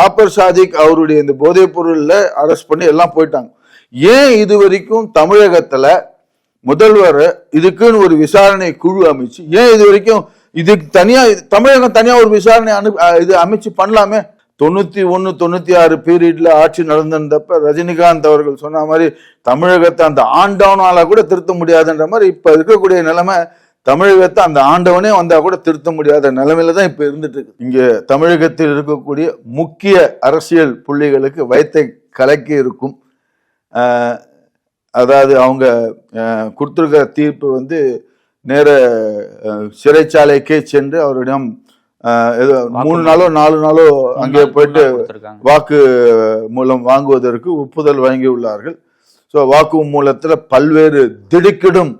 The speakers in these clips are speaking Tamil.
ஜாபர் சாதிக் அவருடைய இந்த போதைப் பொருள்ல அரெஸ்ட் பண்ணி எல்லாம் போயிட்டாங்க. ஏன் இது வரைக்கும் தமிழகத்துல முதல்வர் இதுக்குன்னு ஒரு விசாரணை குழு அமைச்சு ஏன் இது வரைக்கும் இதுக்கு தனியா தமிழகம் தனியா ஒரு விசாரணை அனு இது அமைச்சு பண்ணலாமே? தொண்ணூத்தி ஒன்னு தொண்ணூத்தி ஆறு பீரியட்ல ஆட்சி நடந்திருந்தப்ப ரஜினிகாந்த் அவர்கள் சொன்ன மாதிரி தமிழகத்தை அந்த ஆண்டவனால கூட திருத்த முடியாதுன்ற மாதிரி இப்ப இருக்கக்கூடிய நிலைமை தமிழகத்தை அந்த ஆண்டவனே வந்தா கூட திருத்த முடியாத நிலைமையில தான் இப்ப இருந்துட்டு இருக்கு. இங்க தமிழகத்தில் இருக்கக்கூடிய முக்கிய அரசியல் புள்ளிகளுக்கு வயத்தை கலக்கி இருக்கும். அதாவது அவங்க கொடுத்திருக்கிற தீர்ப்பு வந்து நேர சிறைச்சாலைக்கே சென்று அவரிடம் ஏதோ மூணு நாளோ நாலு நாளோ அங்கே போயிட்டு. வாக்கு மூலம் வாங்குவதற்கு ஒப்புதல் வழங்கியுள்ளார்கள். ஸோ வாக்கு மூலத்துல பல்வேறு திடுக்கிடும்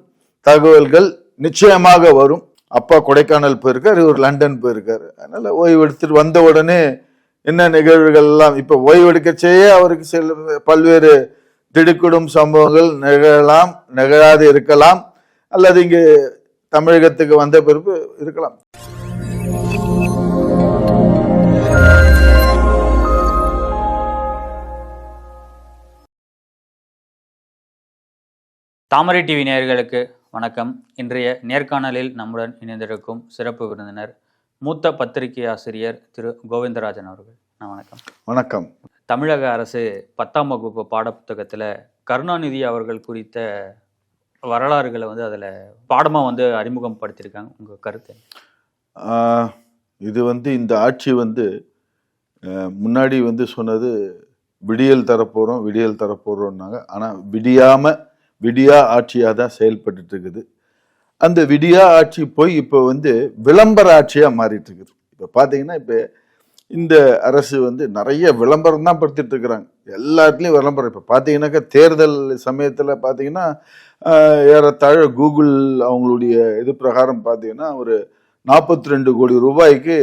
தகவல்கள் நிச்சயமாக வரும். அப்பா கொடைக்கானல் போயிருக்காரு இவர் லண்டன் போயிருக்காரு. அதனால ஓய்வு எடுத்துட்டு வந்த உடனே என்ன நிகழ்வுகள் எல்லாம் இப்ப ஓய்வு எடுக்கச்சேயே அவருக்கு சில பல்வேறு திடுக்கிடும் சம்பவங்கள் நிகழலாம் நிகழாது இருக்கலாம். அல்லது இங்கு தமிழகத்துக்கு வந்த பிறகு இருக்கலாம். தாமரை டிவி நேயர்களுக்கு வணக்கம். இன்றைய நேர்காணலில் நம்முடன் இணைந்திருக்கும் சிறப்பு விருந்தினர் மூத்த பத்திரிகை ஆசிரியர் திரு. கோவிந்தராஜன் அவர்கள். நான் வணக்கம். வணக்கம். தமிழக அரசு பத்தாம் வகுப்பு பாடப்புத்தகத்தில் கருணாநிதி அவர்கள் குறித்த வரலாறுகளை வந்து அதில் பாடமாக வந்து அறிமுகம் படுத்தியிருக்காங்க உங்கள் கருத்து இது வந்து இந்த ஆட்சி வந்து முன்னாடி வந்து சொன்னது விடியல் தரப்போறோம் விடியல் தரப்போறோம்னாங்க. ஆனா விடியாம விடியா ஆட்சியாக தான் செயல்பட்டு இருக்குது அந்த விடியா ஆட்சி போய் இப்போ வந்து விளம்பர ஆட்சியாக மாறிட்டு இருக்குது இப்போ பார்த்தீங்கன்னா இப்போ இந்த அரசு வந்து நிறைய விளம்பரம் தான் படுத்திட்டு இருக்கிறாங்க எல்லாத்துலேயும் விளம்பரம். இப்போ பார்த்தீங்கன்னாக்கா தேர்தல் சமயத்தில் பார்த்தீங்கன்னா ஏறத்தாழ கூகுள் அவங்களுடைய இது பிரகாரம் பார்த்தீங்கன்னா ஒரு நாற்பத்தி ரெண்டு கோடி ரூபாய்க்கு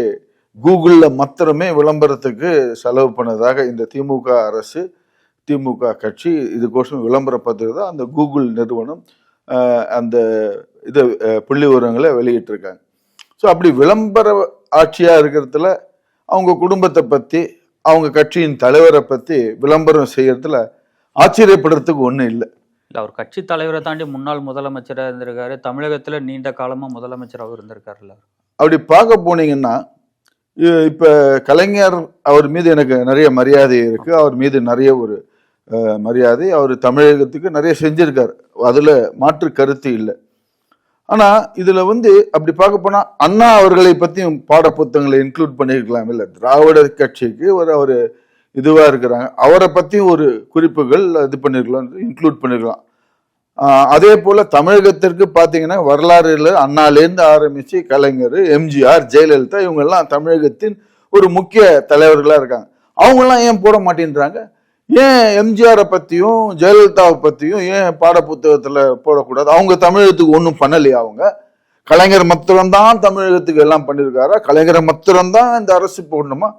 கூகுளில் மாத்திரமே விளம்பரத்துக்கு செலவு பண்ணதாக இந்த திமுக அரசு திமுக கட்சி இதுக்கோசம் விளம்பரப்படுத்துறதா அந்த கூகுள் நிறுவனம் அந்த இது புள்ளி விவரங்களை வெளியிட்டிருக்காங்க. ஸோ அப்படி விளம்பர ஆட்சியாக இருக்கிறதுல அவங்க குடும்பத்தை பற்றி அவங்க கட்சியின் தலைவரை பற்றி விளம்பரம் செய்யறதுல ஆச்சரியப்படுறதுக்கு ஒன்றும் இல்லை. இல்லை அவர் கட்சி தலைவரை தாண்டி முன்னாள் முதலமைச்சராக இருந்திருக்காரு. தமிழகத்தில் நீண்ட காலமாக முதலமைச்சராகவும் இருந்திருக்காருல்ல அப்படி பார்க்க போனீங்கன்னா இப்ப கலைஞர் அவர் மீது எனக்கு நிறைய மரியாதை இருக்கு. அவர் மீது நிறைய ஒரு மரியாதை அவர் தமிழகத்துக்கு நிறைய செஞ்சிருக்காரு. அதில் மாற்று கருத்து இல்லை. ஆனால் இதில் வந்து அப்படி பார்க்க போனால் அண்ணா அவர்களை பற்றியும் பாட புத்தகங்களை இன்க்ளூட் பண்ணியிருக்கலாம் இல்லை திராவிட கட்சிக்கு ஒரு அவர் இதுவாக இருக்கிறாங்க. அவரை பற்றியும் ஒரு குறிப்புகள் இது பண்ணியிருக்கலாம் இன்க்ளூட் பண்ணியிருக்கலாம் அதே போல் தமிழகத்திற்கு பார்த்தீங்கன்னா வரலாறுல அண்ணாலேருந்து ஆரம்பித்து கலைஞர் எம்ஜிஆர் ஜெயலலிதா இவங்கெல்லாம் தமிழகத்தின் ஒரு முக்கிய தலைவர்களாக இருக்காங்க. அவங்களாம் ஏன் போட மாட்டேன்றாங்க? ஏன் எம்ஜிஆரை பத்தியும் ஜெயலலிதாவை பத்தியும் ஏன் பாடப்புத்தகத்துல போடக்கூடாது? அவங்க தமிழகத்துக்கு ஒன்றும் பண்ணலையா அவங்க? கலைஞர் மாத்திரம்தான் தமிழகத்துக்கு எல்லாம் பண்ணியிருக்காரா கலைஞரை மாத்திரம்தான் இந்த அரசு போடணுமா?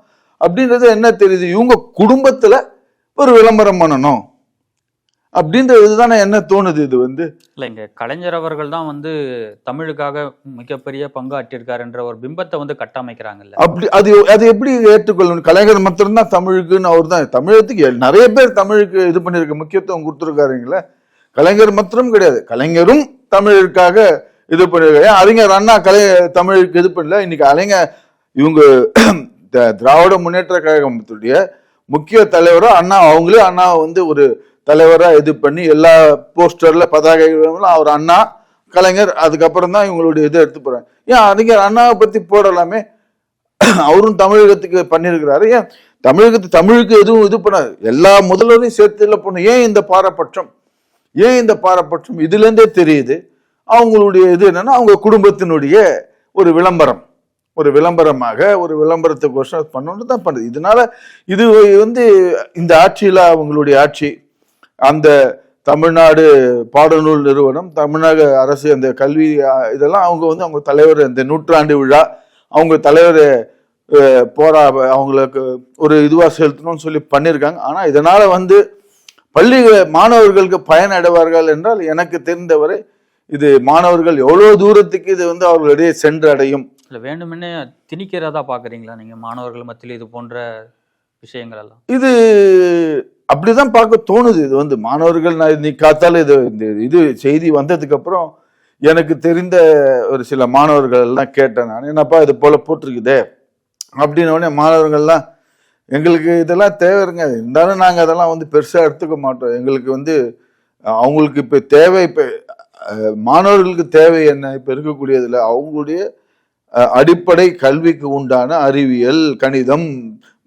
அப்படின்றது என்ன தெரியுது? இவங்க குடும்பத்துல ஒரு விளம்பரம் பண்ணணும். அப்படின்றது தானே என்ன தோணுது இது வந்து? இல்லை இங்கே கலைஞர் அவர்கள் தான் வந்து தமிழுக்காக மிகப்பெரிய பங்கு ஆற்றியிருக்காருன்ற ஒரு பிம்பத்தை வந்து கட்டமைக்கிறாங்கல்ல. அப்படி அது அது எப்படி ஏற்றுக்கொள்ளணும்? கலைஞர் மாத்திரம்தான் தமிழுக்குன்னு அவர் தான். தமிழகத்துக்கு நிறைய பேர் தமிழுக்கு இது பண்ணிருக்க முக்கியத்துவம் கொடுத்துருக்காருங்களே. கலைஞர் மாத்திரம் கிடையாது. கலைஞரும் தமிழுக்காக இது பண்ணிருக்காரு அறிஞர் அண்ணா கலை தமிழுக்கு இது பண்ணல? இன்னைக்கு அறிஞர் இவங்க திராவிட முன்னேற்ற கழகத்துடைய முக்கிய தலைவரா அண்ணா அவங்களே அண்ணா வந்து ஒரு தலைவராக இது பண்ணி எல்லா போஸ்டர்ல பதாகைகளும் அவர் அண்ணா கலைஞர் அதுக்கப்புறம் தான் இவங்களுடைய இதை எடுத்து போறாங்க ஏன் அறிஞர் அண்ணாவை பத்தி போடலாமே? அவரும் தமிழகத்துக்கு பண்ணியிருக்கிறாரு. ஏன்? தமிழகத்து தமிழுக்கு எதுவும் இது பண்ணாது. எல்லா முதல்வரையும் சேர்த்து இல்லை பண்ணும் ஏன் இந்த பாரபட்சம்? ஏன் இந்த பாரபட்சம்? இதுல இருந்தே தெரியுது. அவங்களுடைய இது என்னன்னா அவங்க குடும்பத்தினுடைய ஒரு விளம்பரம். ஒரு விளம்பரமாக ஒரு விளம்பரத்துக்கோசம் பண்ணணும்னு தான் பண்ணுது. இதனால இது வந்து இந்த ஆட்சியில அவங்களுடைய ஆட்சி அந்த தமிழ்நாடு பாடநூல் நிறுவனம் தமிழக அரசு அந்த கல்வி இதெல்லாம் அவங்க வந்து அவங்க தலைவர் இந்த நூற்றாண்டு விழா அவங்க தலைவர் போரா அவங்களுக்கு ஒரு இதுவாக செலுத்தணும்னு சொல்லி பண்ணியிருக்காங்க ஆனால் இதனால் வந்து பள்ளி மாணவர்களுக்கு பயனடைவார்கள் என்றால் எனக்கு தெரிந்தவரை இது மாணவர்கள் எவ்வளோ தூரத்துக்கு இது வந்து அவர்களிடையே சென்று அடையும் இல்லை வேண்டுமென்னே திணிக்கிறதா பார்க்குறீங்களா நீங்கள் மாணவர்கள் மத்தியில் இது போன்ற விஷயங்கள் எல்லாம் இது அப்படிதான் பார்க்க தோணுது. இது வந்து மாணவர்கள் நான் இன்னைக்கு காத்தால இது இந்த இது செய்தி வந்ததுக்கு அப்புறம் எனக்கு தெரிந்த ஒரு சில மாணவர்கள் எல்லாம் கேட்டேன் நான். என்னப்பா இது போல போட்டிருக்குதே? அப்படின்ன உடனே மாணவர்கள்லாம் எங்களுக்கு இதெல்லாம் தேவைங்க. இருந்தாலும் நாங்கள் அதெல்லாம் வந்து பெருசாக எடுத்துக்க மாட்டோம். எங்களுக்கு வந்து அவங்களுக்கு இப்போ தேவை இப்போ மாணவர்களுக்கு தேவை என்ன? இப்போ இருக்கக்கூடியதில் அவங்களுடைய அடிப்படை கல்விக்கு உண்டான அறிவியல் கணிதம்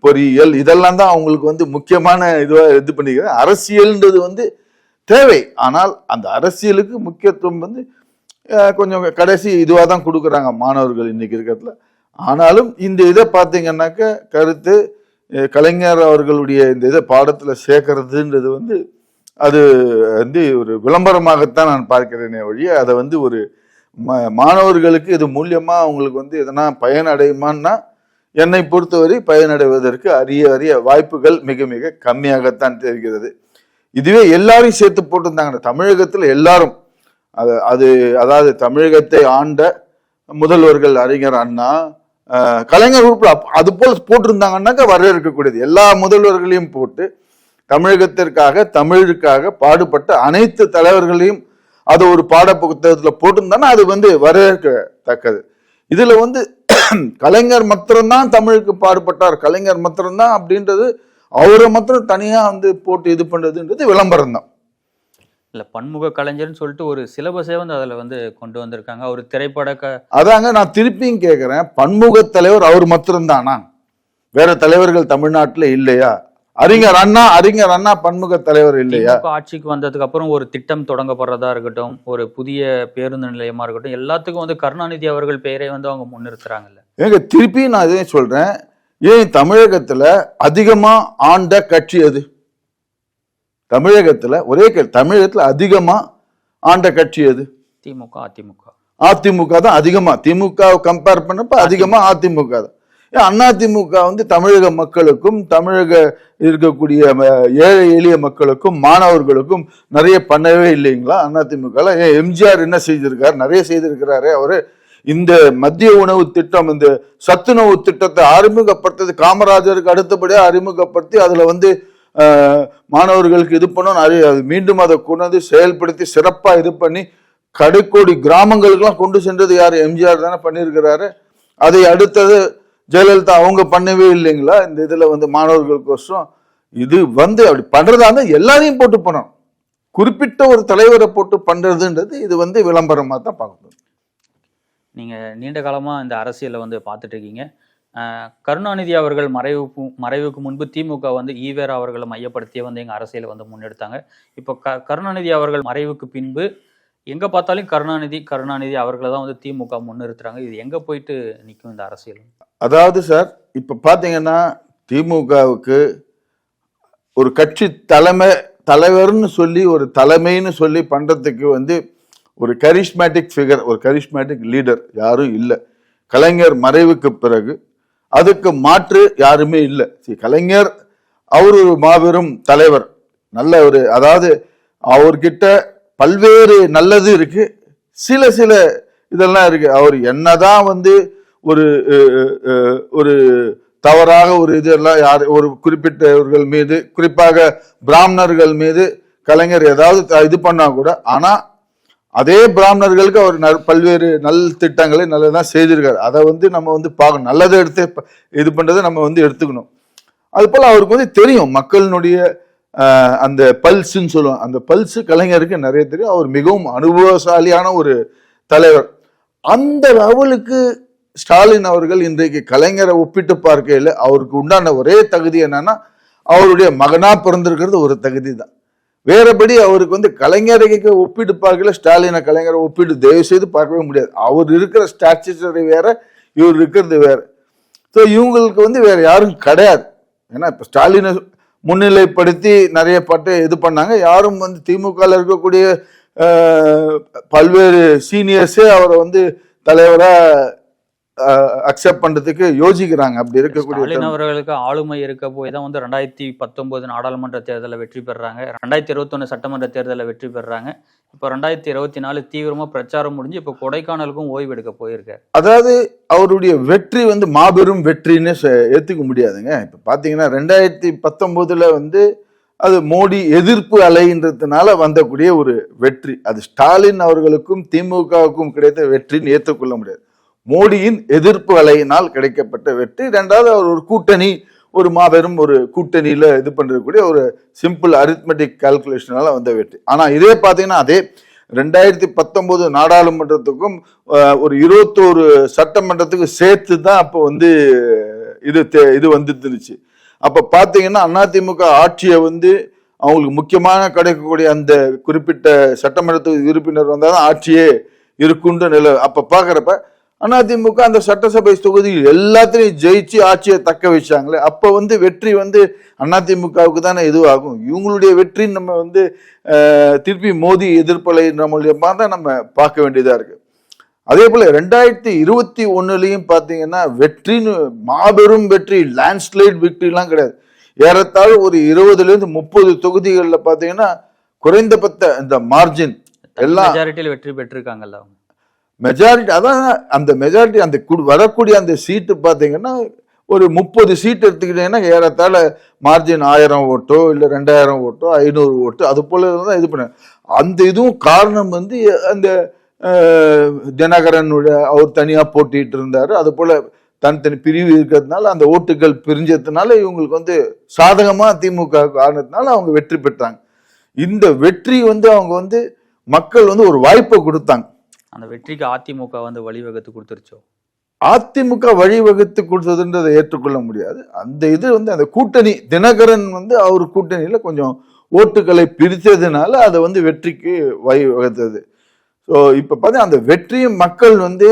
பொறியியல் இதெல்லாம் தான் அவங்களுக்கு வந்து முக்கியமான இதுவாக இது பண்ணிக்கிறது அரசியல்ன்றது வந்து தேவை. ஆனால் அந்த அரசியலுக்கு முக்கியத்துவம் வந்து கொஞ்சம் கடைசி இதுவாக தான் கொடுக்குறாங்க மாணவர்கள் இன்றைக்கி இருக்கிறதுல. ஆனாலும் இந்த இதை பார்த்தீங்கன்னாக்க கருத்து கலைஞர் அவர்களுடைய இந்த இதை பாடத்தில் சேர்க்கறதுன்றது வந்து அது வந்து ஒரு விளம்பரமாகத்தான் நான் பார்க்கிறேனே வழிய அதை வந்து ஒரு மாணவர்களுக்கு இது மூலியமாக அவங்களுக்கு வந்து எதனா பயன் அடையுமான்னா என்னை பொறுத்தவரை பயனடைவதற்கு அரிய அரிய வாய்ப்புகள் மிக மிக கம்மியாகத்தான் தெரிகிறது. இதுவே எல்லாரையும் சேர்த்து போட்டிருந்தாங்க தமிழகத்தில் எல்லாரும். அது அது அதாவது தமிழகத்தை ஆண்ட முதல்வர்கள் அறிஞர் அண்ணா கலைஞர் உறுப்பினர் அது போல் போட்டிருந்தாங்கன்னாக்கா வரவேற்கக்கூடியது. எல்லா முதல்வர்களையும் போட்டு தமிழகத்திற்காக தமிழுக்காக பாடுபட்ட அனைத்து தலைவர்களையும் அது ஒரு பாட புத்தகத்தில் போட்டிருந்தாங்கன்னா அது வந்து வரவேற்கத்தக்கது. இதில் வந்து கலைஞர் மாத்திரம்தான் தமிழுக்கு பாடுபட்டார். கலைஞர் மாத்திரம்தான் அப்படின்றது அவரை மாத்திரம் தனியா வந்து போட்டு இது பண்றதுன்றது விளம்பரம் தான். இல்ல பன்முக கலைஞர்னு சொல்லிட்டு ஒரு சிலபஸே வந்து அதுல வந்து கொண்டு வந்திருக்காங்க. ஒரு திரைப்பட க அதாங்க நான் திருப்பியும் கேட்கிறேன் பன்முக தலைவர் அவர் மாத்திரம்தானா? வேற தலைவர்கள் தமிழ்நாட்டுல இல்லையா? அறிஞர் அண்ணா அறிஞர் அண்ணா பன்முக தலைவர் இல்லையா? ஆட்சிக்கு வந்ததுக்கு அப்புறம் ஒரு திட்டம் தொடங்கப்படுறதா இருக்கட்டும் ஒரு புதிய பேருந்து நிலையமா இருக்கட்டும் எல்லாத்துக்கும் வந்து கருணாநிதி அவர்கள் பெயரை வந்து அவங்க முன்னிறுத்துறாங்கல்ல. ஏங்க திருப்பி நான் இதே சொல்றேன். ஏன் தமிழகத்துல அதிகமா ஆண்ட கட்சி எது? தமிழகத்துல ஒரே கட்சி தமிழகத்துல அதிகமா ஆண்ட கட்சி எது? திமுக அதிமுக. அதிமுக தான் அதிகமா. திமுக கம்பேர் பண்ணப்ப அதிகமா அதிமுக தான். ஏன் அதிமுக வந்து தமிழக மக்களுக்கும் தமிழக இருக்கக்கூடிய ஏழை எளிய மக்களுக்கும் மாணவர்களுக்கும் நிறைய பண்ணவே இல்லைங்களா? அதிமுக ஏன் எம்ஜிஆர் என்ன செய்திருக்காரு? நிறைய செய்திருக்கிறாரு அவரு. இந்த மத்திய உணவு திட்டம் இந்த சத்துணவு திட்டத்தை அறிமுகப்படுத்தது காமராஜருக்கு அடுத்தபடியாக அறிமுகப்படுத்தி அதில் வந்து மாணவர்களுக்கு இது பண்ணணும் நிறைய மீண்டும் அதை கொண்டு செயல்படுத்தி சிறப்பாக இது பண்ணி கடைக்கோடி கிராமங்களுக்கெல்லாம் கொண்டு சென்றது யார்? எம்ஜிஆர் தானே பண்ணியிருக்கிறாரு. அதை அடுத்தது ஜெயலலிதா அவங்க பண்ணவே இல்லைங்களா? இந்த இதில் வந்து மாணவர்களுக்கோசரம் இது வந்து அப்படி பண்ணுறதா இருந்தால் எல்லாரையும் போட்டு பண்ணணும். குறிப்பிட்ட ஒரு தலைவரை போட்டு பண்ணுறதுன்றது இது வந்து விளம்பரமாக தான் பார்க்கணும். நீங்கள் நீண்ட காலமாக இந்த அரசியலை வந்து பார்த்துட்ருக்கீங்க. கருணாநிதி அவர்கள் மறைவுக்கு மறைவுக்கு முன்பு திமுக வந்து ஈவேரா அவர்களை மையப்படுத்தியே வந்து எங்கள் அரசியலை வந்து முன்னெடுத்தாங்க. இப்போ க கருணாநிதி அவர்கள் மறைவுக்கு பின்பு எங்கே பார்த்தாலும் கருணாநிதி கருணாநிதி அவர்களை தான் வந்து திமுக முன்னிறுத்துறாங்க. இது எங்கே போயிட்டு நிற்கும் இந்த அரசியல்? அதாவது சார் இப்போ பார்த்தீங்கன்னா திமுகவுக்கு ஒரு கட்சி தலைமை தலைவர்னு சொல்லி ஒரு தலைமைன்னு சொல்லி பண்ணுறதுக்கு வந்து ஒரு கரிஷ்மேட்டிக் ஃபிகர் ஒரு கரிஷ்மேட்டிக் லீடர் யாரும் இல்லை. கலைஞர் மறைவுக்கு பிறகு அதுக்கு மாற்று யாருமே இல்லை. சரி கலைஞர் அவர் ஒரு மாபெரும் தலைவர் நல்ல ஒரு அதாவது அவர்கிட்ட பல்வேறு நல்லது இருக்கு சில சில இதெல்லாம் இருக்கு. அவர் என்னதான் வந்து ஒரு ஒரு தவறாக ஒரு இதெல்லாம் யார் ஒரு குறிப்பிட்டவர்கள் மீது குறிப்பாக பிராமணர்கள் மீது கலைஞர் ஏதாவது த- இது பண்ணா கூட ஆனால் அதே பிராமணர்களுக்கு அவர் பல்வேறு நல் திட்டங்களை நல்லதான் செய்திருக்காரு. அதை வந்து நம்ம வந்து பார்க்கணும். நல்லதை எடுத்து ப- இது பண்ணுறதை நம்ம வந்து எடுத்துக்கணும். அது போல் அவருக்கு வந்து தெரியும் மக்களினுடைய அந்த பல்ஸுன்னு சொல்லுவோம். அந்த பல்ஸ் கலைஞருக்கு நிறைய தெரியும். அவர் மிகவும் அனுபவசாலியான ஒரு தலைவர். அந்த லெவலுக்கு ஸ்டாலின் அவர்கள் இன்றைக்கு கலைஞரை ஒப்பிட்டு பார்க்கையில் அவருக்கு உண்டான ஒரே தகுதி என்னன்னா அவருடைய மகனா பிறந்திருக்கிறது ஒரு தகுதி தான் வேறபடி அவருக்கு வந்து கலைஞரைக்கு ஒப்பிட்டு பார்க்கல ஸ்டாலினை கலைஞரை ஒப்பிட்டு தயவு செய்து பார்க்கவே முடியாது. அவர் இருக்கிற ஸ்டாச்சுரி வேற இவர் இருக்கிறது வேற. ஸோ இவங்களுக்கு வந்து வேற யாரும் கிடையாது. ஏன்னா இப்போ ஸ்டாலினை முன்னிலைப்படுத்தி நிறைய பாட்டு இது பண்ணாங்க. யாரும் வந்து திமுகவில் இருக்கக்கூடிய பல்வேறு சீனியர்ஸே அவரை வந்து தலைவராக அக்செப்ட் பண்றதுக்கு யோசிக்கிறாங்க. அப்படி இருக்கக்கூடிய அவர்களுக்கு ஆளுமை இருக்க போய் தான் வந்து ரெண்டாயிரத்தி பத்தொன்பது நாடாளுமன்ற தேர்தலில் வெற்றி பெறாங்க. ரெண்டாயிரத்தி இருபத்தொன்னு சட்டமன்ற தேர்தலில் வெற்றி பெறாங்க. இப்போ ரெண்டாயிரத்தி இருபத்தி நாலு தீவிரமா பிரச்சாரம் முடிஞ்சு இப்போ கொடைக்கானலுக்கும் ஓய்வு எடுக்க போயிருக்காரு அதாவது அவருடைய வெற்றி வந்து மாபெரும் வெற்றின்னு ஏத்துக்க முடியாதுங்க. இப்ப பாத்தீங்கன்னா ரெண்டாயிரத்தி பத்தொன்பதுல வந்து அது மோடி எதிர்ப்பு அலைன்றதுனால வந்தக்கூடிய ஒரு வெற்றி. அது ஸ்டாலின் அவர்களுக்கும் திமுகவுக்கும் கிடைத்த வெற்றின்னு ஏற்றுக்கொள்ள முடியாது. மோடியின் எதிர்ப்பு அலையினால் கிடைக்கப்பட்ட வெற்றி. ரெண்டாவது அவர் ஒரு கூட்டணி ஒரு மாபெரும் ஒரு கூட்டணியில் இது பண்ணிருக்கக்கூடிய ஒரு சிம்பிள் அரித்மெட்டிக் கால்குலேஷனால வந்த வெற்றி. ஆனால் இதே பார்த்தீங்கன்னா அதே ரெண்டாயிரத்தி பத்தொன்பது நாடாளுமன்றத்துக்கும் ஒரு இருபத்தோரு சட்டமன்றத்துக்கு சேர்த்து தான் அப்போ வந்து இது தே- இது வந்துருந்துச்சு. அப்போ பார்த்தீங்கன்னா அதிமுக ஆட்சியை வந்து அவங்களுக்கு முக்கியமான கிடைக்கக்கூடிய அந்த குறிப்பிட்ட சட்டமன்றத்துக்கு உறுப்பினர் வந்தால் தான் ஆட்சியே இருக்குன்ற நில. அப்போ பார்க்குறப்ப அதிமுக அந்த சட்டசபை தொகுதியில் எல்லாத்திலையும் ஜெயிச்சு ஆட்சியை தக்க வச்சாங்களே அப்போ வந்து வெற்றி வந்து அதிமுகவுக்கு தானே இதுவாகும்? இவங்களுடைய வெற்றி நம்ம வந்து திருப்பி மோதி எதிர்ப்பலை மூலியமா தான் நம்ம பார்க்க வேண்டியதாக இருக்கு. அதே போல ரெண்டாயிரத்தி இருபத்தி ஒண்ணுலயும் பார்த்தீங்கன்னா வெற்றின்னு மாபெரும் வெற்றி லேண்ட்ஸ்லைட் விக்டரிலாம் கிடையாது. ஏறத்தாழ ஒரு இருபதுலேருந்து முப்பது தொகுதிகளில் பார்த்தீங்கன்னா குறைந்தபட்ச இந்த மார்ஜின் எல்லாம் வெற்றி பெற்றிருக்காங்கல்ல அவங்க. மெஜாரிட்டி அதான் அந்த மெஜாரிட்டி அந்த வரக்கூடிய அந்த சீட்டு பார்த்தீங்கன்னா ஒரு முப்பது சீட் எடுத்துக்கிட்டீங்கன்னா ஏறத்தாழ மார்ஜின் ஆயிரம் ஓட்டோ இல்லை ரெண்டாயிரம் ஓட்டோ ஐநூறு ஓட்டோ அது போல தான் இது பண்ண அந்த இதுவும் காரணம் வந்து அந்த தினகரனுடைய அவர் தனியாக போட்டிட்டு இருந்தார். அது போல தனித்தனி பிரிவு இருக்கிறதுனால அந்த ஓட்டுகள் பிரிஞ்சதுனால இவங்களுக்கு வந்து சாதகமாக திமுக காரணத்தினால அவங்க வெற்றி பெற்றாங்க. இந்த வெற்றி வந்து அவங்க வந்து மக்கள் வந்து ஒரு வாய்ப்பை கொடுத்தாங்க. அந்த வெற்றிக்கு அதிமுக வந்து வழிவகுத்து கொடுத்துருச்சோ? அதிமுக வழிவகுத்து கொடுத்ததுன்றதை ஏற்றுக்கொள்ள முடியாது. அந்த இது வந்து அந்த கூட்டணி தினகரன் வந்து அவர் கூட்டணியில கொஞ்சம் ஓட்டுகளை பிரித்ததுனால அதை வந்து வெற்றிக்கு வழிவகுத்தது. ஸோ இப்ப பார்த்தா அந்த வெற்றியும் மக்கள் வந்து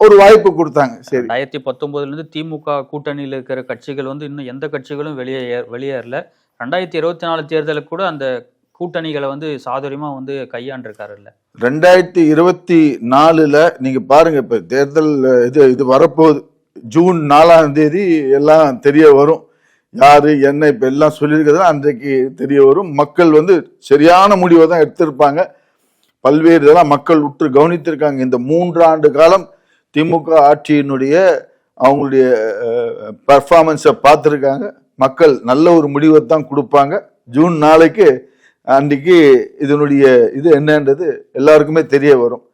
ஒரு வாய்ப்பு கொடுத்தாங்க. சரி. ரெண்டாயிரத்தி பத்தொன்பதுல இருந்து திமுக கூட்டணியில் இருக்கிற கட்சிகள் வந்து இன்னும் எந்த கட்சிகளும் வெளியே வெளியேறல. ரெண்டாயிரத்தி இருபத்தி நாலு தேர்தலுக்கு கூட அந்த கூட்டணிகளை வந்து சாதுரியமா வந்து கையாண்டிருக்காரு இல்ல ரெண்டாயிரத்தி இருபத்தி நாலுல நீங்க பாருங்க இப்ப தேர்தல் இது இது வரப்போகுது. ஜூன் நாலாம் தேதி எல்லாம் தெரிய வரும். யாரு என்ன இப்ப எல்லாம் சொல்லியிருக்கிறது அன்றைக்கு தெரிய வரும். மக்கள் வந்து சரியான முடிவை தான் எடுத்திருப்பாங்க. பல்வேறு இதெல்லாம் மக்கள் உற்று கவனித்திருக்காங்க. இந்த மூன்றாண்டு காலம் திமுக ஆட்சியினுடைய அவங்களுடைய பர்ஃபார்மன்ஸை பார்த்துருக்காங்க. மக்கள் நல்ல ஒரு முடிவை தான் கொடுப்பாங்க. ஜூன் நாளைக்கு அன்றைக்கு இதனுடைய இது என்னன்றது எல்லாருக்குமே தெரிய வரும்.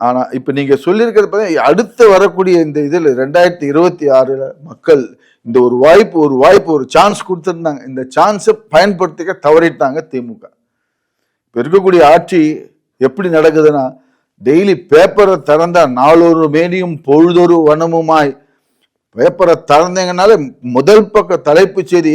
ஆனால் இப்போ நீங்கள் சொல்லியிருக்கிறது பார்த்தா அடுத்து வரக்கூடிய இந்த இதில் ரெண்டாயிரத்தி இருபத்தி ஆறில் மக்கள் இந்த ஒரு வாய்ப்பு ஒரு வாய்ப்பு ஒரு சான்ஸ் கொடுத்துருந்தாங்க. இந்த சான்ஸை பயன்படுத்திக்க தவறிட்டாங்க திமுக. இப்போ இருக்கக்கூடிய ஆட்சி எப்படி நடக்குதுன்னா டெய்லி பேப்பரை திறந்தால் நாளொரு மேனியும் பொழுதொரு வனமுமாய் பேப்பரை திறந்தீங்கனாலே முதல் பக்க தலைப்பு செய்தி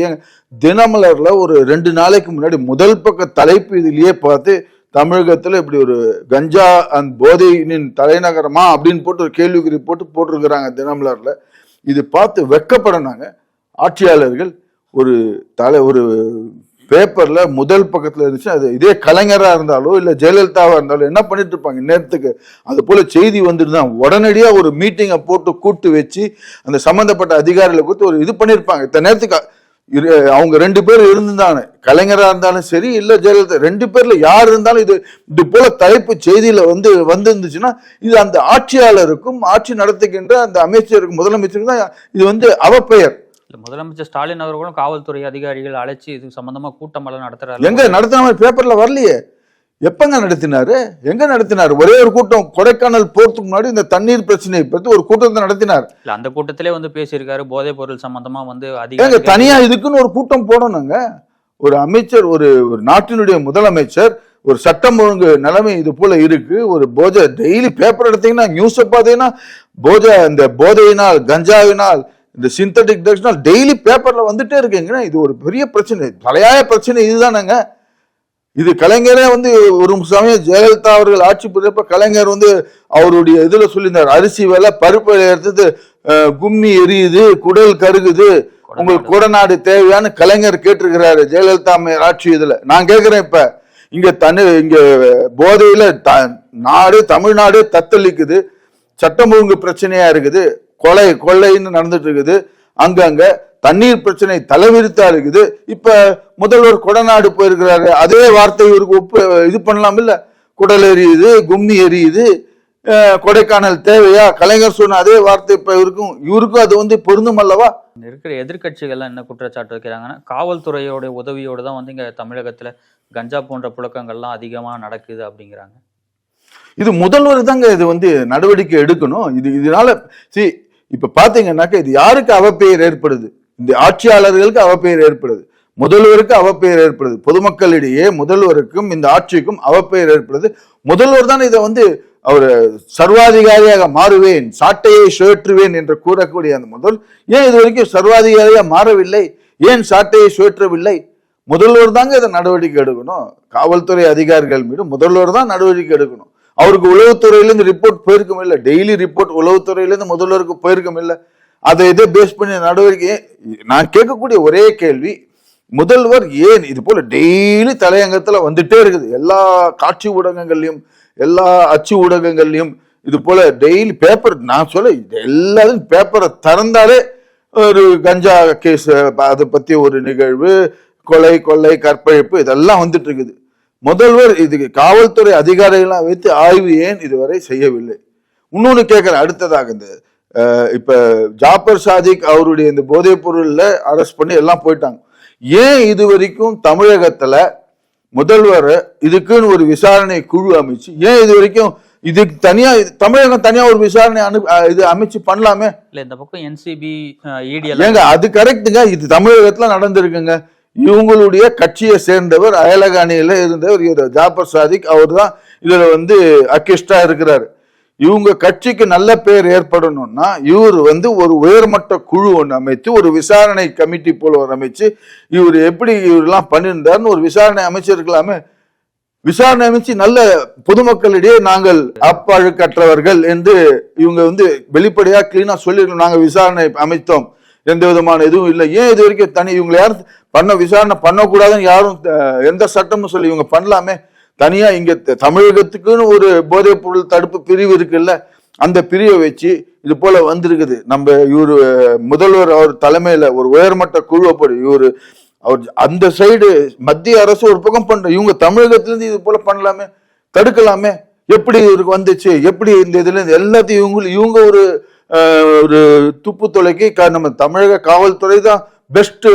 தினமலரில் ஒரு ரெண்டு நாளைக்கு முன்னாடி முதல் பக்க தலைப்பு இதுலேயே பார்த்து தமிழகத்தில் இப்படி ஒரு கஞ்சா அண்ட் போதையின் தலைநகரமா அப்படின்னு போட்டு ஒரு கேள்விக்குறி போட்டு போட்டிருக்கிறாங்க தினமலரில். இது பார்த்து வெக்கப்படனாங்க ஆட்சியாளர்கள் ஒரு தலை ஒரு பேப்பர்ல முதல் பக்கத்துல இருந்துச்சு அது இதே கலைஞரா இருந்தாலோ இல்ல ஜெயலலிதாவா இருந்தாலும் என்ன பண்ணிட்டு இருப்பாங்க? நேரத்துக்கு அது போல செய்தி வந்துட்டு தான் உடனடியா ஒரு மீட்டிங்கை போட்டு கூட்டு வச்சு அந்த சம்பந்தப்பட்ட அதிகாரிகளை கொடுத்து ஒரு இது பண்ணியிருப்பாங்க இத்தனை நேரத்துக்கு அவங்க ரெண்டு பேர் இருந்திருந்தாங்க. கலைஞரா இருந்தாலும் சரி இல்ல ஜெயலலிதா ரெண்டு பேர்ல யார் இருந்தாலும் இது இது போல தலைப்பு செய்தியில வந்து வந்திருந்துச்சுன்னா இது அந்த ஆட்சியாளருக்கும் ஆட்சி நடத்துகின்ற அந்த அமைச்சருக்கும் முதலமைச்சருக்கும் தான் இது வந்து அவப்பெயர். இல்ல முதலமைச்சர் ஸ்டாலின் அவர்களும் காவல்துறை அதிகாரிகள் அழைச்சு இது சம்பந்தமா கூட்டம் எல்லாம் நடத்துறாரு. எங்க நடத்தின பேப்பர்ல வரலையே. எப்பங்க நடத்தினாரு? எங்க நடத்தினாரு? ஒரே ஒரு கூட்டம் கொடைக்கானல் போறதுக்கு முன்னாடி இந்த தண்ணீர் பிரச்சனையை பத்தி ஒரு கூட்டத்தை நடத்தினார். இல்ல அந்த கூட்டத்திலே வந்து பேசியிருக்காரு. போதைப் பொருள் சம்பந்தமா வந்து ஏங்க அதிகாரிகள் தனியா இதுக்குன்னு ஒரு கூட்டம் போடணுங்க? ஒரு அமைச்சர் ஒரு ஒரு நாட்டினுடைய முதலமைச்சர் ஒரு சட்டம் ஒழுங்கு நிலைமை இது போல இருக்கு. ஒரு போதை டெய்லி பேப்பர் எடுத்தீங்கன்னா நியூஸை பார்த்தீங்கன்னா போதை இந்த போதையினால் கஞ்சாவினால் இந்த சிந்தட்டிக் ட்ரக்ஸ்னால் டெய்லி பேப்பர்ல வந்துட்டே இருக்குங்க இது ஒரு பெரிய பிரச்சனை. தலையாய பிரச்சனை இதுதானங்க. இது கலைஞரே வந்து ஒரு சமயம் ஜெயலலிதா அவர்கள் ஆட்சி புரியப்ப கலைஞர் வந்து அவருடைய இதுல சொல்லியிருந்தார். அரிசி விலை பருப்பு எடுத்தது கும்மி எரியுது குடல் கருகுது உங்களுக்கு கொடநாடு தேவையான்னு கலைஞர் கேட்டிருக்கிறாரு. ஜெயலலிதா ஆட்சி இதுல. நான் கேட்கிறேன் இப்ப இங்க தனி இங்க போதையில த- நாடு தமிழ்நாடு தத்தளிக்குது. சட்டம் ஒழுங்கு பிரச்சனையா இருக்குது. கொலை கொள்ளைன்னு நடந்துட்டு இருக்குது அங்கங்க தண்ணீர் பிரச்சனை தலைவிரித்தா இருக்குது. இப்ப முதல்வர் கொடநாடு போயிருக்கிறாரு. அதே வார்த்தை இவருக்கு ஒப்பு இது பண்ணலாம் இல்ல. குடல் எரியுது கும்மி எரியுது. கொடைக்கானல் தேவையா? கலைஞர் சொன்ன அதே வார்த்தை இப்ப இவருக்கும் இவருக்கும் அது வந்து பொருந்தும் அல்லவா? இருக்கிற எதிர்க்கட்சிகள்லாம் என்ன குற்றச்சாட்டு வைக்கிறாங்கன்னா காவல்துறையோட உதவியோடு தான் வந்து இங்க தமிழகத்துல கஞ்சா போன்ற புழக்கங்கள்லாம் அதிகமா நடக்குது அப்படிங்கிறாங்க. இது முதல்வர் தாங்க இது வந்து நடவடிக்கை எடுக்கணும். இது இதனால சி இப்ப பாத்தீங்கன்னாக்க இது யாருக்கு அவப்பெயர் ஏற்படுது? இந்த ஆட்சியாளர்களுக்கு அவப்பெயர் ஏற்படுது. முதல்வருக்கு அவப்பெயர் ஏற்படுது. பொதுமக்களிடையே முதல்வருக்கும் இந்த ஆட்சிக்கும் அவப்பெயர் ஏற்படுது. முதல்வர் தான் இதை வந்து அவர் சர்வாதிகாரியாக மாறுவேன் சாட்டையை சுழற்றுவேன் என்று கூறக்கூடிய அந்த முதல். ஏன் இது வரைக்கும் சர்வாதிகாரியாக மாறவில்லை? ஏன் சாட்டையை சுழற்றவில்லை? முதல்வர் தாங்க இதை நடவடிக்கை எடுக்கணும். காவல்துறை அதிகாரிகள் மீது முதல்வர் தான் நடவடிக்கை எடுக்கணும். அவருக்கு உளவுத்துறையிலேருந்து ரிப்போர்ட் போயிருக்கும் இல்லை. டெய்லி ரிப்போர்ட் உளவுத்துறையிலேருந்து முதல்வருக்கு போயிருக்கும் இல்லை. அதை இதை பேஸ் பண்ணி நடவடிக்கை நான் கேட்கக்கூடிய ஒரே கேள்வி முதல்வர் ஏன் இது போல டெய்லி தலையங்கத்தில் வந்துட்டே இருக்குது? எல்லா காட்சி ஊடகங்கள்லையும் எல்லா அச்சு ஊடகங்கள்லையும் இது போல டெய்லி பேப்பர் நான் சொல்ல இது எல்லாரும் பேப்பரை திறந்தாலே ஒரு கஞ்சா கேஸ் அதை பற்றி ஒரு நிகழ்வு கொலை கொள்ளை கற்பழிப்பு இதெல்லாம் வந்துட்டு இருக்குது. முதல்வர் இதுக்கு காவல்துறை அதிகாரிகளாம் வைத்து ஆய்வு ஏன் இதுவரை செய்யவில்லை? இன்னொன்னு கேட்கிறேன் அடுத்ததாக இந்த இப்ப ஜாபர் சாதிக் அவருடைய இந்த போதைப் பொருள்ல அரெஸ்ட் பண்ணி எல்லாம் போயிட்டாங்க. ஏன் இது வரைக்கும் தமிழகத்துல முதல்வர் இதுக்குன்னு ஒரு விசாரணை குழு அமைச்சு ஏன் இது வரைக்கும் இதுக்கு தனியா தமிழகம் தனியா ஒரு விசாரணை அனு இது அமைச்சு பண்ணலாமே? இல்ல இந்த பக்கம் என்சிபி ஏங்க அது கரெக்டுங்க இது தமிழகத்துல நடந்திருக்குங்க. இவங்களுடைய கட்சியை சேர்ந்தவர் அயலக அணியில இருந்தவர் இவர் ஜாபர் சாதிக். அவர் தான் இதுல வந்து அக்கிஷ்டா இருக்கிறாரு. இவங்க கட்சிக்கு நல்ல பேர் ஏற்படணும்னா இவர் வந்து ஒரு உயர்மட்ட குழு ஒன்று அமைத்து ஒரு விசாரணை கமிட்டி போல ஒரு அமைச்சு இவர் எப்படி இவரெல்லாம் பண்ணியிருந்தார்னு ஒரு விசாரணை அமைச்சிருக்கலாமே. விசாரணை அமைச்சு நல்ல பொதுமக்களிடையே நாங்கள் அப்பழுக்கற்றவர்கள் என்று இவங்க வந்து வெளிப்படையா கிளீனா சொல்லிருக்கணும் நாங்கள் விசாரணை அமைத்தோம். எந்த விதமான இதுவும் இல்லை. ஏன் இது வரைக்கும் தனி இவங்க யாரும் பண்ண விசாரணை பண்ணக்கூடாதுன்னு யாரும் எந்த சட்டமும் சொல்லி இவங்க பண்ணலாமே. தனியா இங்க தமிழகத்துக்குன்னு ஒரு போதைப் பொருள் தடுப்பு பிரிவு இருக்குல்ல அந்த பிரிவை வச்சு இது போல வந்திருக்குது. நம்ம இவரு முதல்வர் அவர் தலைமையில ஒரு உயர்மட்ட குழுவை போடு இவரு அவர் அந்த சைடு மத்திய அரசு ஒரு பக்கம் பண்ற இவங்க தமிழகத்துலேருந்து இது போல பண்ணலாமே தடுக்கலாமே. எப்படி இவருக்கு வந்துச்சு எப்படி இந்த இதுல இருந்து எல்லாத்தையும் இவங்க இவங்க ஒரு ஒரு துப்பு தொலைக்கு க- நம்ம தமிழக காவல்துறை தான் பெஸ்ட்டு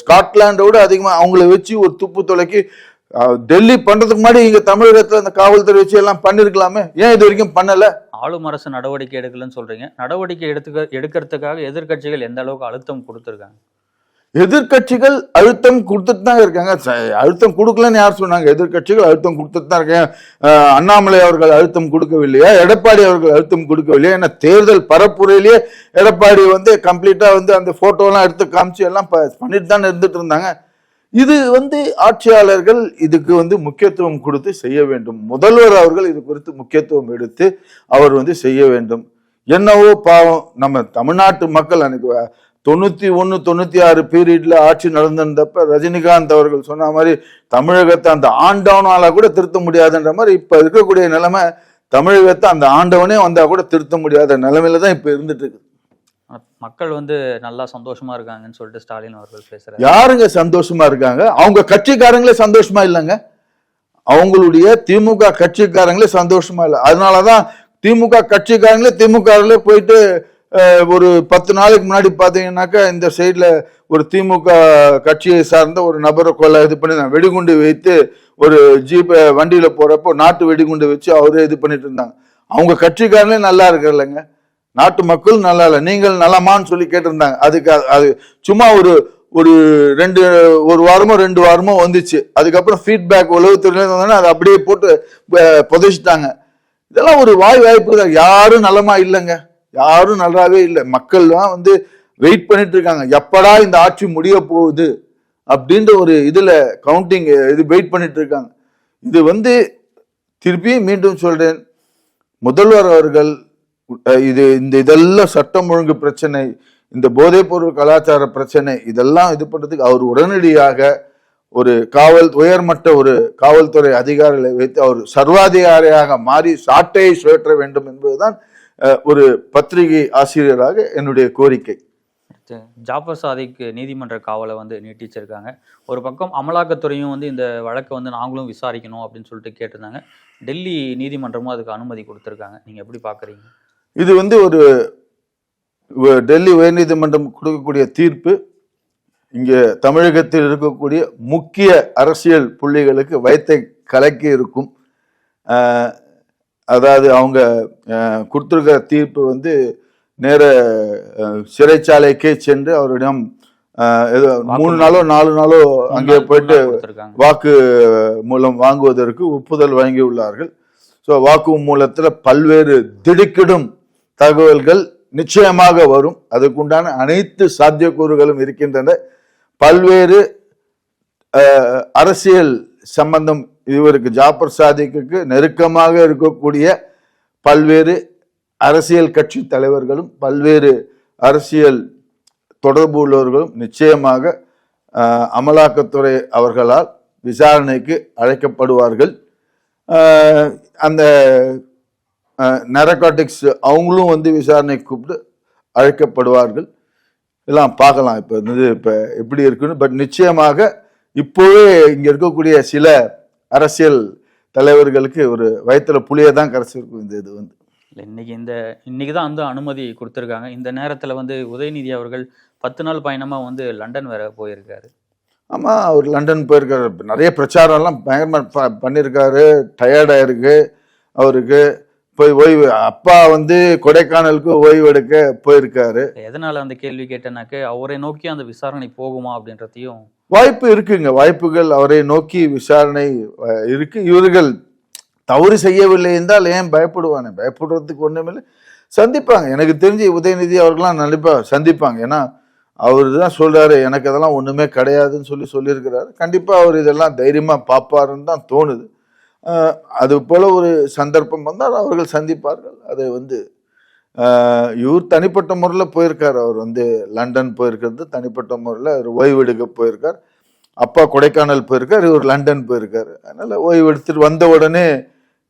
ஸ்காட்லாண்டோட அதிகமாக அவங்கள வச்சு ஒரு துப்பு தொலைக்கு டெல்லி பண்றதுக்கு முன்னாடி இங்க தமிழகத்துல அந்த காவல்துறை வச்சு எல்லாம் பண்ணிருக்கலாமே? ஏன் இது வரைக்கும் பண்ணல? ஆளும் அரசு நடவடிக்கை எடுக்கலன்னு சொல்றீங்க. நடவடிக்கை எடுத்துக்க எடுக்கிறதுக்காக எதிர்க்கட்சிகள் எந்த அளவுக்கு அழுத்தம் கொடுத்துருக்காங்க? எதிர்க்கட்சிகள் அழுத்தம் கொடுத்துட்டு தான் இருக்காங்க. ச- அழுத்தம் கொடுக்கலன்னு யார் சொன்னாங்க? எதிர்க்கட்சிகள் அழுத்தம் கொடுத்துட்டு தான் இருக்காங்க. அண்ணாமலை அவர்கள் அழுத்தம் கொடுக்கவில்லையா? எடப்பாடி அவர்கள் அழுத்தம் கொடுக்கவில்லையா? ஏன்னா தேர்தல் பரப்புரையிலேயே எடப்பாடி வந்து கம்ப்ளீட்டாக வந்து அந்த ஃபோட்டோலாம் எடுத்து காமிச்சு எல்லாம் ப- பண்ணிட்டு தான் இருந்துட்டு இருந்தாங்க. இது வந்து ஆட்சியாளர்கள் இதுக்கு வந்து முக்கியத்துவம் கொடுத்து செய்ய வேண்டும். முதல்வர் அவர்கள் இது குறித்து முக்கியத்துவம் எடுத்து அவர் வந்து செய்ய வேண்டும். என்னவோ பாவம் நம்ம தமிழ்நாட்டு மக்கள் அன்னைக்கு தொண்ணூத்தி ஒண்ணு தொண்ணூத்தி ஆறு பீரியட்ல ஆட்சி நடந்திருந்தப்ப ரஜினிகாந்த் அவர்கள் சொன்ன மாதிரி தமிழகத்தை அந்த ஆண்டவனால கூட திருத்த முடியாதுன்ற மாதிரி இப்ப இருக்கக்கூடிய நிலைமை தமிழகத்தை அந்த ஆண்டவனே வந்தா கூட திருத்த முடியாத நிலைமையில தான் இப்ப இருந்துட்டு இருக்கு ஆனா, மக்கள் வந்து நல்லா சந்தோஷமா இருக்காங்கன்னு சொல்லிட்டு ஸ்டாலின் அவர்கள் பேசுறாரு. யாருங்க சந்தோஷமா இருக்காங்க? அவங்க கட்சிக்காரங்களே சந்தோஷமா இல்லைங்க. அவங்களுடைய திமுக கட்சிக்காரங்களே சந்தோஷமா இல்லை. அதனாலதான் திமுக கட்சிக்காரங்களே திமுக போயிட்டு ஒரு பத்து நாளைக்கு முன்னாடி பார்த்தீங்கன்னாக்கா இந்த சைடில் ஒரு திமுக கட்சியை சார்ந்த ஒரு நபரை கொலை இது பண்ணி நான் வெடிகுண்டு வைத்து ஒரு ஜீப்பை வண்டியில் போகிறப்போ நாட்டு வெடிகுண்டு வச்சு அவரே இது பண்ணிட்டு இருந்தாங்க. அவங்க கட்சிக்காரனே நல்லா இருக்கிறல்லங்க நாட்டு மக்கள் நல்லா இல்லை. நீங்கள் நலமான்னு சொல்லி கேட்டிருந்தாங்க. அதுக்கு அது- சும்மா ஒரு ஒரு ரெண்டு ஒரு வாரமோ ரெண்டு வாரமோ வந்துச்சு. அதுக்கப்புறம் ஃபீட்பேக் உளவுத்துறையில வந்தோன்னா அதை அப்படியே போட்டு புதைச்சிட்டாங்க. இதெல்லாம் ஒரு வாய் வாய்ப்பு தான். யாரும் நலமா இல்லைங்க. யாரும் நல்லாவே இல்லை. மக்கள் தான் வந்து வெயிட் பண்ணிட்டு இருக்காங்க. எப்படா இந்த ஆட்சி முடிய போகுது அப்படின்ற ஒரு இதுல கவுண்டிங் இது வெயிட் பண்ணிட்டு இருக்காங்க. இது வந்து திருப்பியும் மீண்டும் சொல்றேன். முதல்வர் அவர்கள் இது இந்த இதெல்லாம் சட்டம் ஒழுங்கு பிரச்சனை இந்த போதைப்பொருள் கலாச்சார பிரச்சனை இதெல்லாம் இது பண்ணுறதுக்கு அவர் உடனடியாக ஒரு காவல் உயர்மட்ட ஒரு காவல்துறை அதிகாரிகளை வைத்து அவர் சர்வாதிகாரியாக மாறி சாட்டையை சுழற்ற வேண்டும் என்பதுதான் ஒரு பத்திரிகை ஆசிரியராக என்னுடைய கோரிக்கை. ஜாஃபர் சாதிக்கு நீதிமன்ற காவலை வந்து நீட்டிச்சிருக்காங்க. ஒரு பக்கம் அமலாக்கத்துறையும் வந்து இந்த வழக்கை வந்து நாங்களும் விசாரிக்கணும் அப்படின்னு சொல்லிட்டு கேட்டிருந்தாங்க. டெல்லி நீதிமன்றமும் அதுக்கு அனுமதி கொடுத்துருக்காங்க. நீங்க எப்படி பாக்குறீங்க இது வந்து ஒரு டெல்லி உயர்நீதிமன்றம் கொடுக்கக்கூடிய தீர்ப்பு. இங்கே தமிழகத்தில் இருக்கக்கூடிய முக்கிய அரசியல் புள்ளிகளுக்கு வயத்தை கலக்கி இருக்கும். அதாவது அவங்க கொடுத்திருக்கிற தீர்ப்பு வந்து நேர சிறைச்சாலைக்கே சென்று அவரிடம் மூணு நாளோ நாலு நாளோ அங்கே போயிட்டு வாக்கு மூலம் வாங்குவதற்கு ஒப்புதல் வழங்கியுள்ளார்கள். ஸோ வாக்கு மூலத்தில் பல்வேறு திடுக்கிடும் தகவல்கள் நிச்சயமாக வரும். அதுக்குண்டான அனைத்து சாத்தியக்கூறுகளும் இருக்கின்றன. பல்வேறு அரசியல் சம்பந்தம் இவருக்கு ஜாபர் சாதிக்கு நெருக்கமாக இருக்கக்கூடிய பல்வேறு அரசியல் கட்சி தலைவர்களும் பல்வேறு அரசியல் தொடர்பு உள்ளவர்களும் நிச்சயமாக அமலாக்கத்துறை அவர்களால் விசாரணைக்கு அழைக்கப்படுவார்கள். அந்த நரகாட்டிக்ஸ் அவங்களும் வந்து விசாரணை கூப்பிட்டு அழைக்கப்படுவார்கள். எல்லாம் பார்க்கலாம். இப்போ வந்து இப்போ எப்படி இருக்குன்னு பட் நிச்சயமாக இப்போவே இங்கே இருக்கக்கூடிய சில அரசியல் தலைவர்களுக்கு ஒரு வயிற்றுல புளியை தான் கரைச்சிருக்கும் இந்த இது வந்து. இன்னைக்கு இந்த இன்னைக்கு தான் வந்து அனுமதி கொடுத்துருக்காங்க. இந்த நேரத்துல வந்து உதயநிதி அவர்கள் பத்து நாள் பயணமா வந்து லண்டன் வேற போயிருக்காரு. ஆமாம் அவர் லண்டன் போயிருக்காரு. நிறைய பிரச்சாரம்லாம் பயங்கரமாக பண்ணியிருக்காரு டயர்டாயிருக்கு அவருக்கு போய் ஓய்வு அப்பா வந்து கொடைக்கானலுக்கு ஓய்வு எடுக்க போயிருக்காரு. எதனால அந்த கேள்வி கேட்டேனாக்க அவரை நோக்கி அந்த விசாரணை போகுமா அப்படின்றதையும். வாய்ப்பு இருக்குங்க. வாய்ப்புகள் அவரை நோக்கி விசாரணை இருக்கு. இவர்கள் தவறு செய்யவில்லை என்றால் ஏன் பயப்படுவானே? பயப்படுறதுக்கு ஒண்ணுமில்லை சந்திப்பாங்க. எனக்கு தெரிஞ்சு உதயநிதி அவர்கள்லாம் கண்டிப்பா சந்திப்பாங்க. ஏன்னா அவர் தான் சொல்றாரு எனக்கு அதெல்லாம் ஒண்ணுமே கிடையாதுன்னு சொல்லி சொல்லியிருக்கிறாரு. கண்டிப்பா அவர் இதெல்லாம் தைரியமா பார்ப்பாருன்னு தான் தோணுது. அது போல ஒரு சந்தர்ப்பம் வந்தால் அவர்கள் சந்திப்பார்கள். அதை வந்து இவர் தனிப்பட்ட முறையில் போயிருக்கார். அவர் வந்து லண்டன் போயிருக்கிறது. தனிப்பட்ட முறையில் அவர் ஓய்வெடுக்க போயிருக்கார். அப்பா கொடைக்கானல் போயிருக்கார். இவர் லண்டன் போயிருக்கார். அதனால் ஓய்வெடுத்துட்டு வந்த உடனே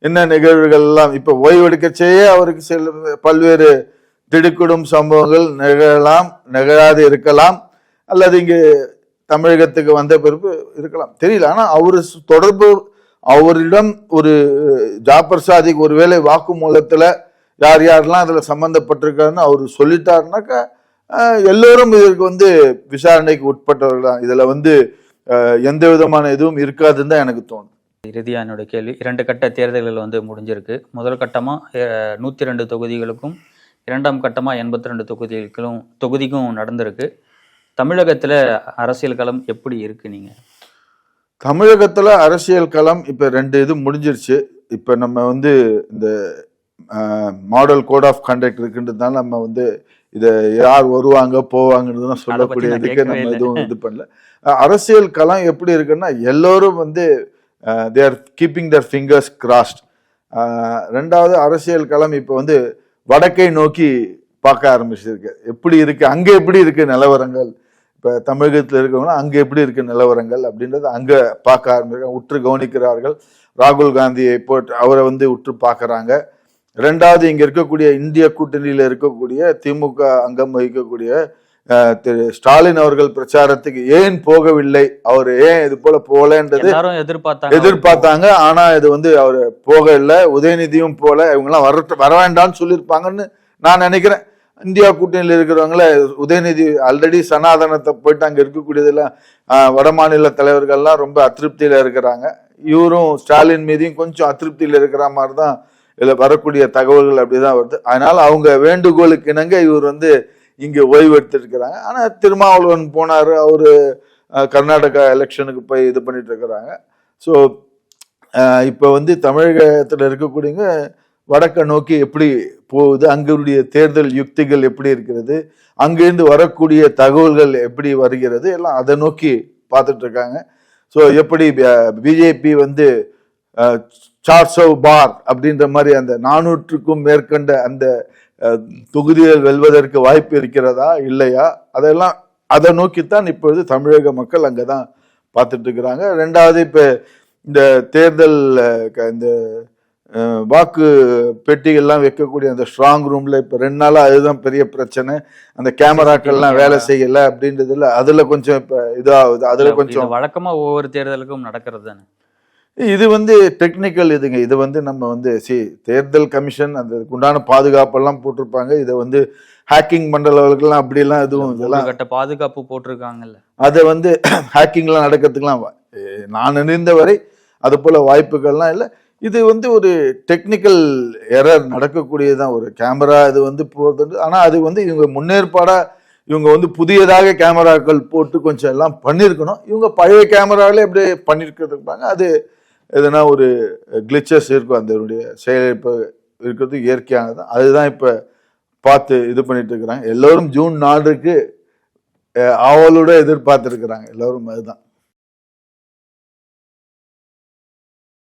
என்ன நிகழ்வுகள் எல்லாம் இப்போ ஓய்வெடுக்கச்சேயே அவருக்கு சில பல்வேறு திடுக்கிடும் சம்பவங்கள் நிகழலாம் நிகழாது இருக்கலாம். அல்லது இங்கே தமிழகத்துக்கு வந்த பிறகு இருக்கலாம். தெரியல. ஆனால் அவர் தொடர்பு அவரிடம் ஒரு ஜாபர் சாதிக் ஒருவேளை வாக்குமூலத்தில் யார் யாரெல்லாம் அதில் சம்மந்தப்பட்டிருக்காருன்னு அவர் சொல்லிட்டாருனாக்கா எல்லோரும் இதற்கு வந்து விசாரணைக்கு உட்பட்டவர்கள் தான். இதில் வந்து எந்த விதமான இதுவும் இருக்காதுன்னு தான் எனக்கு தோணும். இறுதியா என்னுடைய கேள்வி. இரண்டு கட்ட தேர்தல்கள் வந்து முடிஞ்சிருக்கு. முதல் கட்டமாக நூற்றி ரெண்டு தொகுதிகளுக்கும் இரண்டாம் கட்டமாக எண்பத்தி ரெண்டு தொகுதிகளுக்கும் தொகுதிக்கும் நடந்திருக்கு. தமிழகத்தில் அரசியல் களம் எப்படி இருக்குது நீங்கள் தமிழகத்துல அரசியல் களம் இப்ப ரெண்டு இது முடிஞ்சிருச்சு. இப்ப நம்ம வந்து இந்த மாடல் கோட் ஆஃப் கண்டக்ட் இருக்குன்றதுனால நம்ம வந்து இதை யார் வருவாங்க போவாங்கன்றதுலாம் சொல்லக்கூடியதுக்கு நம்ம. எதுவும் இது பண்ணல. அரசியல் களம் எப்படி இருக்குன்னா எல்லோரும் வந்து they are keeping their fingers crossed ரெண்டாவது அரசியல் களம் இப்போ வந்து வடக்கை நோக்கி பார்க்க ஆரம்பிச்சிருக்கு. எப்படி இருக்கு அங்க எப்படி இருக்கு நிலவரங்கள்? இப்ப தமிழகத்தில் இருக்கவங்க அங்க எப்படி இருக்கு நிலவரங்கள் அப்படின்றத அங்க பார்க்க ஆரம்பிக்கிறாங்க. உற்று கவனிக்கிறார்கள். ராகுல் காந்தியை போட்டு அவரை வந்து உற்று பார்க்கறாங்க. ரெண்டாவது இங்க இருக்கக்கூடிய இந்திய கூட்டணியில இருக்கக்கூடிய திமுக அங்கம் வகிக்கக்கூடிய திரு ஸ்டாலின் அவர்கள் பிரச்சாரத்துக்கு ஏன் போகவில்லை? அவர் ஏன் இது போல போகலன்றது எதிர்பார்த்தாங்க. ஆனா இது வந்து அவர் போக இல்லை உதயநிதியும் போல இவங்கெல்லாம் வர வர வேண்டாம்னு சொல்லியிருப்பாங்கன்னு நான் நினைக்கிறேன். இந்தியா கூட்டணியில் இருக்கிறவங்கள உதயநிதி ஆல்ரெடி சனாதனத்தை போயிட்டு அங்கே இருக்கக்கூடியதெல்லாம் வட மாநில தலைவர்கள்லாம் ரொம்ப அதிருப்தியில் இருக்கிறாங்க. இவரும் ஸ்டாலின் மீதையும் கொஞ்சம் அதிருப்தியில் இருக்கிற மாதிரி தான் இதில் வரக்கூடிய தகவல்கள் அப்படிதான் வருது. அதனால் அவங்க வேண்டுகோளுக்கு இணங்க இவர் வந்து இங்கே ஓய்வு எடுத்திருக்கிறாங்க ஆனா திருமாவளவன் போனார் அவர் கர்நாடகா எலெக்ஷனுக்கு போய் இது பண்ணிட்டு இருக்கிறாங்க. ஸோ இப்போ வந்து தமிழகத்தில் இருக்கக்கூடியவங்க வடக்கை நோக்கி எப்படி போகுது? அங்குடைய தேர்தல் யுக்திகள் எப்படி இருக்கிறது? அங்கிருந்து வரக்கூடிய தகவல்கள் எப்படி வருகிறது? எல்லாம் அதை நோக்கி பார்த்துட்டு இருக்காங்க ஸோ எப்படி பிஜேபி வந்து சார்சவ் பார் அப்படின்ற மாதிரி அந்த நானூற்றுக்கும் மேற்கண்ட அந்த தொகுதிகள் வெல்வதற்கு வாய்ப்பு இருக்கிறதா? இல்லையா? அதெல்லாம் அதை நோக்கித்தான் இப்பொழுது தமிழக மக்கள் அங்கே தான் பார்த்துட்டு இருக்கிறாங்க ரெண்டாவது இப்போ இந்த தேர்தல் க- இந்த வாக்கு பெட்டிகள்லாம் வைக்கக்கூடிய அந்த ஸ்ட்ராங் ரூம்ல இப்ப ரெண்டு நாளா அதுதான் பெரிய பிரச்சனை. அந்த கேமராக்கள்லாம் வேலை செய்யல அப்படின்றதுல அதுல கொஞ்சம் இப்ப இதாகுது. அதுல கொஞ்சம் வழக்கமா ஒவ்வொரு தேர்தலுக்கும் நடக்கிறது தானே? இது வந்து டெக்னிக்கல் இதுங்க. இது வந்து நம்ம வந்து சி தேர்தல் கமிஷன் அந்த உண்டான பாதுகாப்பெல்லாம் போட்டிருப்பாங்க. இதை வந்து ஹேக்கிங் பண்றவர்களுக்கெல்லாம் அப்படியெல்லாம் எதுவும் இதெல்லாம் கட்ட பாதுகாப்பு போட்டிருக்காங்கல்ல. அதை வந்து ஹேக்கிங்லாம் எ- நான் அறிந்த வரை அது போல வாய்ப்புகள்லாம் இல்லை. இது வந்து ஒரு டெக்னிக்கல் எரர் நடக்கக்கூடியதுதான். ஒரு கேமரா இது வந்து போகிறது ஆனால் அது வந்து இவங்க முன்னேற்பாடாக இவங்க வந்து புதியதாக கேமராக்கள் போட்டு கொஞ்சம் எல்லாம் பண்ணியிருக்கணும் இவங்க பழைய கேமராவிலே அப்படியே பண்ணியிருக்கிறதுப்பாங்க அது எதனா ஒரு கிளிச்சஸ் இருக்கும். அதனுடைய செயலிழப்பு இருக்கிறது இயற்கையானது அதுதான் இப்போ பார்த்து இது பண்ணிட்டு இருக்கிறாங்க. எல்லோரும் ஜூன் நாலுக்கு ஆவலோட எதிர்பார்த்துருக்குறாங்க. எல்லோரும் அதுதான்.